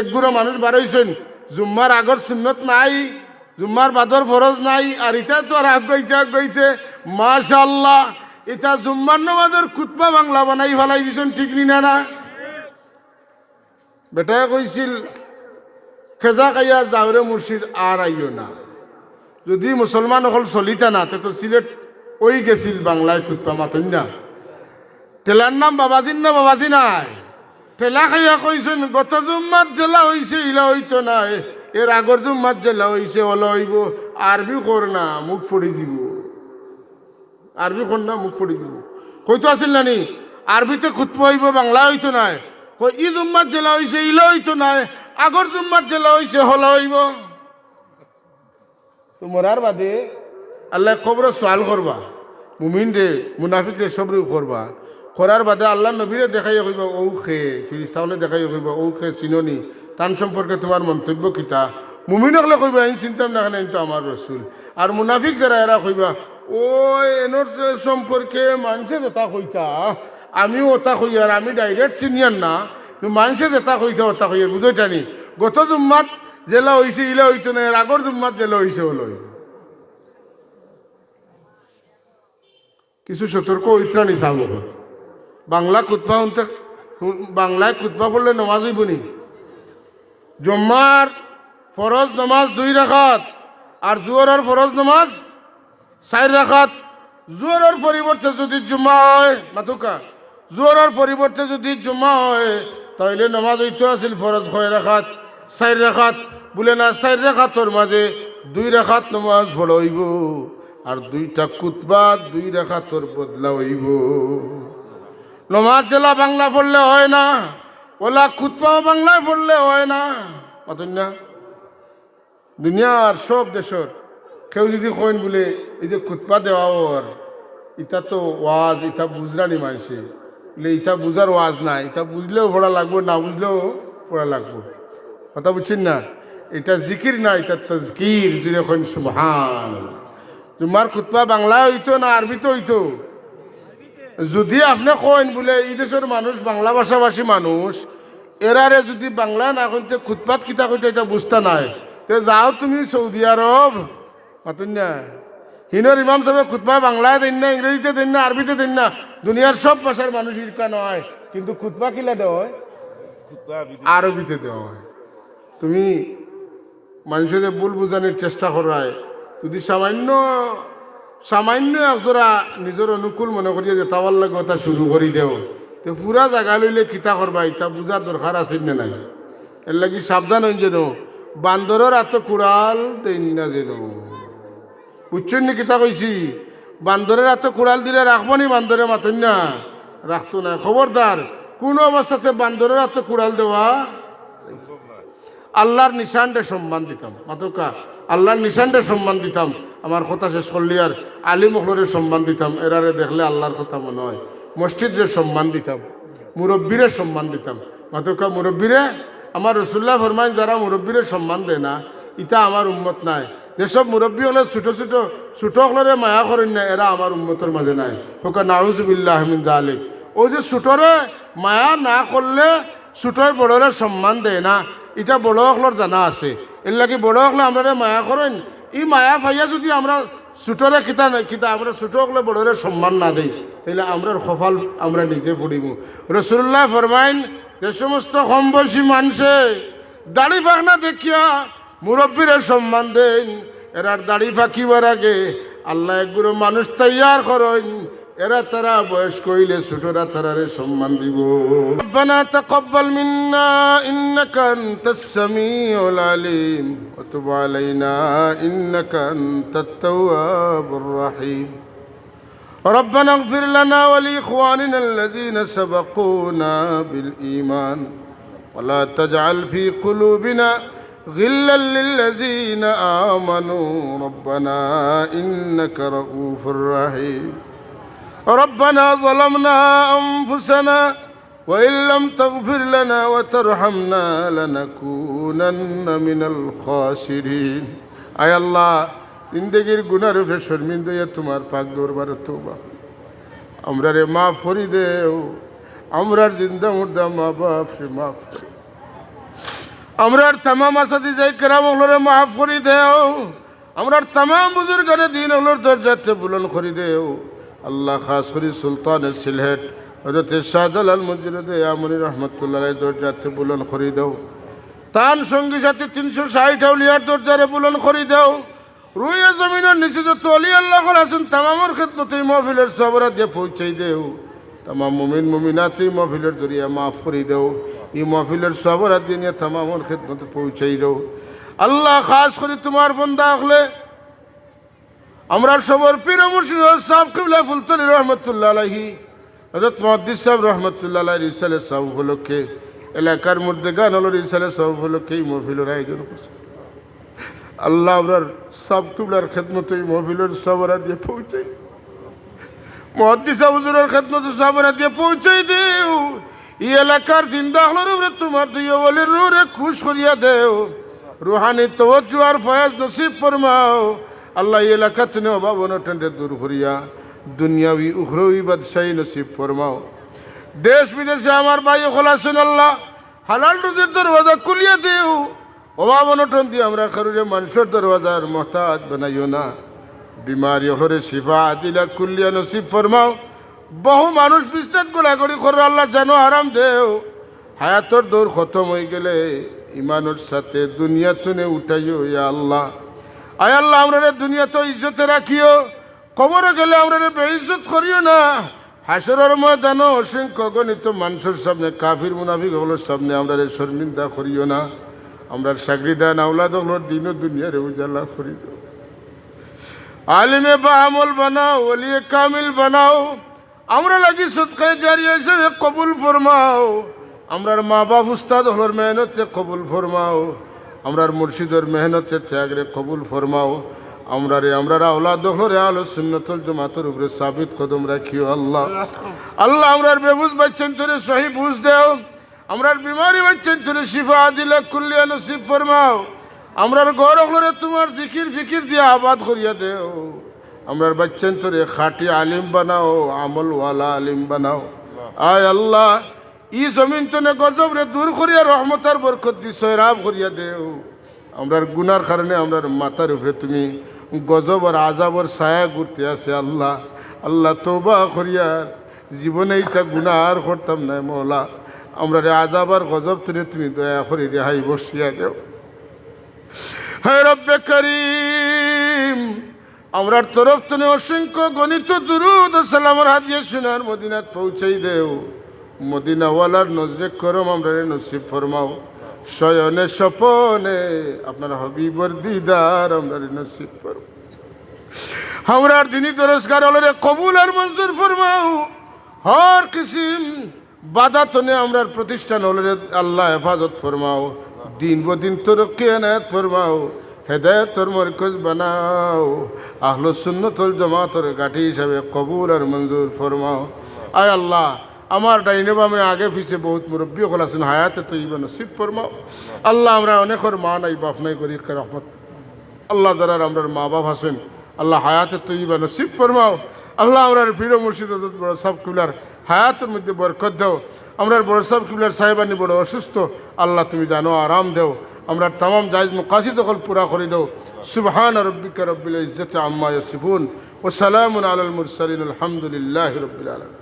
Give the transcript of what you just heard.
একগুড়ো মানুষ বারোইছেন জুম্মার আগর সুন্নত নাই, জুম্মার বাদর ফরজ নাই, আর ইটা তো আর আগাইতে আগাইতে মাশাল্লাহ এটা জুম্মার নামাজের কুতবা বাংলা বানাই ফেলাই দিছেন, ঠিক নি না বেটায় কইছিল, খেজা খাইয়া যাওরে মুর্শিদ আর আইও না। যদি মুসলমান অকল চলিতা না, তে সিলেট ওই গেছিল বাংলায় কুতবা মাতন না। টেলার নাম বাবাজির না, বাবাজি নাই? টেলা খাইয়া কইছেন, গত জুম্মাত জেলা হইছে, ইলা হইতো না। এর আগর জুম্মাত জেলা হইছে হলো হইব। আরবি কর না, মুখ ফড়ি দিব। আরবি কর না, মুখ ফড়ি দিব। কইতো আছিল নানি, আরবিতে খুতবা হইব, বাংলা হইতো নাই কই, ই জুম্মাত জেলা হইছে, ইলা হইতো নাই আগর জুম্মাত জেলা হইছে, হলো হইব। তো মরার বাদে আল্লাহ খবর সোয়াল করবা। মুমিন রে, মুনাফিক রে সব করবা। করার বাদে আল্লাহ নবীরে দেখাই কইবা, ঔ খে, ফিরিস্তাহলে দেখাই কইবা, ঔ খে, চিননি, তান সম্পর্কে তোমার মন্তব্য কিতা? মুমিন হলে কইবা, আইন চিন্তাম না কেন তো আমার রসুল। আর মুনাফিক যারা, এরা কইবা, ও, এনর সম্পর্কে মানছে যেটা কইতা, আমিও ওটা কই, আর আমি ডাইরেক্ট চিনিয়ান না মানছে যেটা কইতা ওটা কই বুঝইটা নি। গত জুম্মাত জেলা হইছে, ইলা হইতো না, এর আগর জুম্মাত জেলা হইছে হলো। কিছু সতর্ক ঐত্রাণী চাবো বাংলা কুতবা শুনতে বাংলায় কুতবা করলে নমাজ হইব নি। জম্মার ফরজ নমাজ দুই রাখাত আর জুয়ারের ফরজ নমাজ চার রাখাত জুয়ারের পরিবর্তে যদি জুম্মা হয়, মাতুকা জুয়ারের পরিবর্তে যদি জুম্মা হয় তাহলে নমাজ হইতে আছিল ফরজ ছয় রাখাত চার রাখাত বলে না, চার রাখাতর মাঝে দুই রাখাত নমাজ পড়াইব আর দুইটা কুতবা দুই রাখাতর বদলা হইব। নমাজ জেলা বাংলা পড়লে হয় না, ওলা কুতপাও বাংলায় পড়লে হয় না। অতন না দুনিয়ার সব দেশের কেউ যদি কইন বলে, এই যে কুতপা দেওয়া ওর ইটা তো ওয়াজ ইটা বুঝরানি মানুষে বলে ইটা বুঝার ওয়াজ নাই ইটা বুঝলেও পড়া লাগবো, না বুঝলেও পড়া লাগবো। কথা বুঝছেন না? এটা জিকির না, এটা তজকির। যদি কইন সুবহান তোমার কুতপা বাংলা হইতো না আরবিতে হইতো? যদি আপনি কইন বলে এই দেশের মানুষ বাংলা ভাষাভাষী মানুষ এরারে যদি বাংলা না কইতে খুতপাত কিতা কইতে এটা বুঝতা নাই তে যাও তুমি সৌদি আরব। মাতুন না। হিনোর ইমাম সাহেব খুতবা বাংলায় দেন না ইংরেজিতে দেন না আরবিতে দেন না দুনিয়ার সব ভাষার মানুষ ইরকা নয় কিন্তু খুতবা কিলা দেওয়া হয়? আরবিতে দেওয়া হয়। তুমি মানুষের ভুল বোঝানোর চেষ্টা করায় যদি সামান্য সামান্য একজোড়া নিজের অনুকূল মনে করিয়া যে তাওয়ার লাগে ওটা শুরু করি দেও। তো পুরা জায়গা লইলে কিতা করবা ইতা বুঝার দরকার আছে না নাই? এর লাগি সাবধান হইন যেন বান্দরের এত কুড়াল দেন না যেন। বুঝছেন কিতা কইছি বান্দরের এত কুড়াল দিলে রাখব নি বান্দরে মাতন না? রাখতো না খবরদার কোন অবস্থাতে বান্দরের এত কুড়াল দেওয়া আল্লাহর নিশানটা সম্মান দিতাম। মাতকা আল্লাহর নিশানটা সম্মান দিতাম, আমার কথা শেষ করলি আর আলী মহলরের সম্মান দিতাম, এরারে দেখলে আল্লাহর কথা মনে হয়। মসজিদরে সম্মান দিতাম, মুরব্বীরে সম্মান দিতাম। মাতকা মুরব্বীরে, আমার রসুল্লাহ ফরমাইন, যারা মুরব্বীরে সম্মান দেয় না ইটা আমার উন্মত নাই। যেসব মুরব্বী হলে ছোটো ছোটো ছোটো হলরে মায়া করেন না, এরা আমার উন্মতের মাঝে নাই। হোকা নাউজুবিল্লাহ আহমিন আলিক ওই যে ছোটরে মায়া না করলে ছোটই বড়রে সম্মান দেয় না এটা বড় হকলর জানা আছে। এর বড় হকলে আমরা মায়া করেন। এই মায়া ফাইয়া যদি আমরা ছোটরে কিতা কিতা আমরা ছোট হকলে বড়রে সম্মান না দেই তাহলে আমরা সফল আমরা নিজে পড়িব রসুল্লাহ ফরমাইন, যে সমস্ত কম বয়সী মানুষে দাড়ি ফাঁকনা দেখিয়া মুরব্বীরে সম্মান দেন, এরার দাড়ি ফাঁকিবার আগে আল্লাহ একগুলো মানুষ তৈয়ার করেন। এরা তারা বয়স কইলে ছোটরা তারারে সম্মান দিব ربنا تقبل منا انك انت السميع العليم وتب علينا انك انت التواب الرحيم ربنا اغفر لنا ولاخواننا الذين سبقونا بالايمان ولا تجعل في قلوبنا غلا للذين امنوا ربنا انك رؤوف رحيم ربنا ظلمنا أنفسنا وإن لم تغفر لنا وترحمنا لنكونن من الخاسرين আয় আল্লাহ জিন্দগির গুনার উপরে শর্মিন্দ হইয়া তোমার পাক দরবার তোবা আমরা রে মাফ করি দেও আমরার জিন্দা মুর্দা মা বাপ সে মাফ করি আমরার তামাম আসাদি যাই কেরাম হলরে মাফ করি দেও আমরার তামাম বুজুর্গানে দিন হলোর দরজাতে বুলন করি দেও আল্লাহ খাস করি সুলতানের সিলহেট হজরত শাহজালাল মজুরদে আমনি রহমতুল্লাহ দরজাতে বুলন করি দেও। তান সঙ্গী সাথে তিনশো ষাট আউলিয়ার দরজারে বুলন করি দেও। রুইয়া জমিনের নিচে যত অলি আল্লাহ আছেন, তামামর ক্ষেত্রে মহফিলের সবরা দিয়ে পৌঁছাই দেও। তামাম মুমিন মুমিনাত এই মহফিলের জরিয়া মাফ করে দেও। এই মহফিলের সবরা দিয়ে নিয়ে তামামর ক্ষেত্রে পৌঁছাই দেও। আল্লাহ খাস করে তোমার বন্দা হলে আমরা সবর পীর মুর্শিদ সাহেব কিবলা ফুলতলি রহমতুল্লাহ আলাহি হজরত মহাদ্দিস সাহেব রহমতুল্লাহ আলাহ রিসালে সাহেব উপলক্ষে এলাকার মধ্যে গান হলো রিসালে সাহেব উপলক্ষে এই মহফিলের আয়োজন করছে আল্লাহ আপনার সব কিবলার খেদমত এই মহফিলের সবরা দিয়ে পৌঁছাই। মহাদ্দিস হুজুরের খেদমত সবরা দিয়ে পৌঁছাই দেও। এই এলাকার জিন্দা হলোর উপরে তোমার দুই বলির রুরে খুশ করিয়া দেও। রুহানি তওয়াজ্জু আর ফয়াজ নসিব ফরমাও। আল্লাহ এই এলাকা তুমি অভাব অনটনরে দূর করিয়া দুনিয়াবি উখরবি বাদশাহী নসিব ফরমাও। দেশ বিদেশে আমার ভাই খোলাছেন আল্লাহ, হালাল রুজির দরওয়াজা খুলিয়া দেও অভাব অনটন দিয়ে আমরা কারুরে মানুষের দরওয়াজার মহতাজ বানাইও না। বিমারি হরে শিফা আদিলা কুল্লিয়া নসিব ফরমাও। বহু মানুষ বিস্তার গোলাগড়ি করে আল্লাহ জানো আরাম দেও। হায়াতর দৌড় খতম হয়ে গেলে ইমানের সাথে দুনিয়া তুনে উঠাইও ইয়া আল্লাহ। আয় আল্লাহ আমরা দুনিয়া তো ইজ্জতে রাখিও। কবরে গেলে আমরা বেইজ্জত করিও না। হাসরের ময়দানও অসংখ্য গণিত মানুষের সামনে, কাফির মুনাফিক হলোর সামনে আমরা শর্মিন্দা করিও না। আমরা সাগরিদা নাওলাদ হলোর দিন দুনিয়ার উজালা করি আলিমে বা আমল বানাও, ওলিয়ে কামিল বানাও। আমরা লাগি সৎকায় জারিয়া হিসেবে কবুল ফরমাও। আমরার মা বাপ উস্তাদ হলোর মেহনতে কবুল ফরমাও। আমরার মুর্শিদের মেহনতে ত্যাগরে কবুল ফরমাও। আমরা রে আমরা আওলাদ হলরে আলো সুন্নতল জমাতের উপরে সাবিত কদম রাখিও আল্লাহ। আল্লাহ আমরার বেবুজ বাচ্চেন তোরে সহি বুঝ দেও। আমরার বিমারি বাচ্চেন তোরে শিফা আদিলা কুল্লিয়া নসিব ফরমাও। আমরার গড় হলরে তোমার জিকির ফিকির দিয়ে আবাদ করিয়া দেও। আমরার বাচ্চেন তোরে খাটি আলিম বানাও, আমলওয়ালা আলিম বানাও। আয় আল্লাহ ই জমিন তনে গজব রে, দূর করিয়া রহমতার বরকত দি সৈরাব করিয়া দেও। আমরার গুনার কারণে আমরার মাথার উপরে তুমি গজব আর আজাবর ছায়া ঘুরতে আছে, আল্লাহ। আল্লাহ তোবা করিয়ার জীবনে ইটা গুণা আর করতাম না, মৌলা। আমরা রে আজাবার গজব তুমি তুমি দয়া করি রেহাই বসিয়া দেও। হে রব্বে করিম, আমরার তরফ থেকে অসংখ্য গণিত দুরুদ ও হাত দিয়ে সোনার মদিনাত পৌঁছাই দেও। মদিনাওয়ালার নজরে করম, আমরা নসিব ফরমাও। শয়নে স্বপনে আপনার হবিবর দিদার, আমরা নসিব ফরমাও আমরার দিনী দরস্কার হলরে কবুল আর মঞ্জুর ফরমাও। হর কিসিম বাধা তনে আমরার প্রতিষ্ঠান হলরে আল্লাহ হেফাজত ফরমাও। দিন বদিন দিন তরক্কি এনায়ত ফরমাও, হেদায়ত তোর মরকজ বানাও। আহলো সুন্নতল জমাতর গাঠি হিসাবে কবুল আর মঞ্জুর ফরমাও। আয় আল্লাহ আমার ডাইনে বামে আগে পিছে বহুত মুরব্বী হল আছেন হায়াতে তো ইবা নসিব ফরমাও। আল্লাহ আমরা অনেকর মা নাই, বাপ নাই করি রহমত। আল্লাহ দ্বারার আমরা মা বাপ আছেন, আল্লাহ হায়াতে তো ইবা নসিব ফরমাও। আল্লাহ আমরার বীর মুর্শিদ বড় সব কুলার হায়াতের মধ্যে বরকত দাও। আমরার বড় সব কিবলার সাহেবানি বড় অসুস্থ, আল্লাহ তুমি জানো আরাম দেও। আমরা তামাম জায়জ মুকাশি দখল পুরা করে দেও। সুবহান রব্বিকা রব্বিল ইজ্জতি আম্মা ইয়াসিফুন। ও সালামুন আলাল মুরসালিন, আলহামদুলিল্লাহ রব্বিল আলামিন।